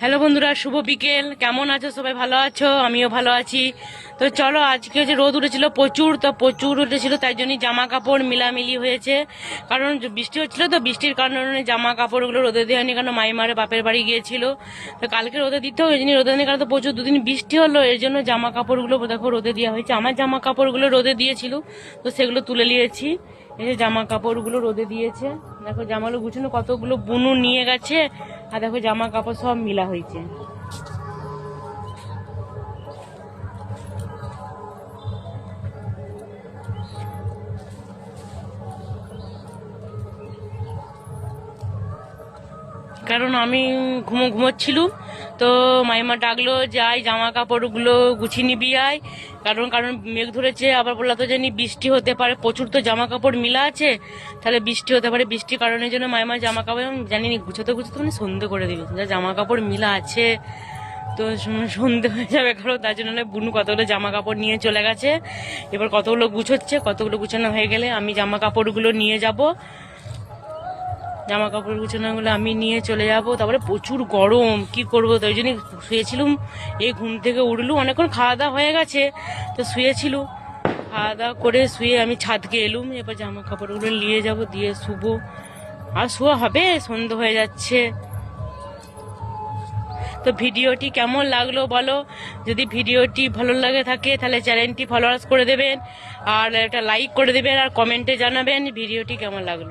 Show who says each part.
Speaker 1: Hello বন্ধুরা, শুভ বিকেল। কেমন আছো? সবাই ভালো আছো? আমিও ভালো আছি। তো চলো, আজকে যে রোদ উঠেছিল প্রচুর, তো প্রচুর উঠেছিল, তাই জন্যই জামা কাপড় মিলামিলি হয়েছে। কারণ বৃষ্টি হচ্ছিল তো, বৃষ্টির কারণে জামা কাপড়গুলো রোদে দেওয়া হয়নি কারণ মাইমারে বাপের বাড়ি গিয়েছিল। তো কালকে রোদে দিতে ওই জন্য রোদে নেই, কারণ তো প্রচুর, দুদিন বৃষ্টি হলো, এর জন্য জামা কাপড়গুলো দেখো রোদে দেওয়া হয়েছে। আমার জামা কাপড়গুলো রোদে দিয়েছিল, তো সেগুলো তুলে নিয়েছি। এই যে জামা কাপড়গুলো রোদে দিয়েছে। দেখো জামাগুলো গুছানো কতগুলো বুনু নিয়ে গেছে। আর দেখো জামা কাপড় সব মিলা হয়েছে। কারণ আমি ঘুমো ঘুমোচ্ছিলুম। তো মাইমা ডাকলো, যাই জামা কাপড়গুলো গুছিয়ে নিবি আয়। কারণ কারণ মেঘ ধরেছে, আবার বলল তো জানি বৃষ্টি হতে পারে, প্রচুর তো জামা কাপড় মিলা আছে। তাহলে বৃষ্টি হতে পারে, বৃষ্টির কারণের জন্য মাইমা জামা কাপড় জানি গুছোতে গুছোতে মানে সন্ধে করে দিল। যা জামা কাপড় মিলা আছে, তো সন্ধে হয়ে যাবে কারণ তার জন্য নয় বুনু কতগুলো জামা কাপড় নিয়ে চলে গেছে। এবার কতগুলো গুছোচ্ছে, কতগুলো গুছানো হয়ে গেলে আমি জামা কাপড়গুলো নিয়ে যাব। জামা কাপড় গুছানোগুলো আমি নিয়ে চলে যাব। তারপরে প্রচুর গরম, কি করব? তাই জন্য শুয়েছিলুম। এই ঘুম থেকে উঠলু অনেকক্ষণ খাওয়া দাওয়া হয়ে গেছে। তো শুয়েছিল। খাওয়া দাওয়া করে শুয়ে আমি ছাদকে এলুম, এবার জামা কাপড়গুলো নিয়ে যাব, দিয়ে শুবো। আর শোয়া হবে সন্ধ্যে হয়ে যাচ্ছে। তো ভিডিওটি কেমন লাগল বলো? যদি ভিডিওটি ভালো লাগে থাকে, তাহলে চ্যানেলটি ফলোয়ার্স করে দেবেন, আর একটা লাইক করে দেবেন, আর কমেন্টে জানাবেন ভিডিওটি কেমন লাগল।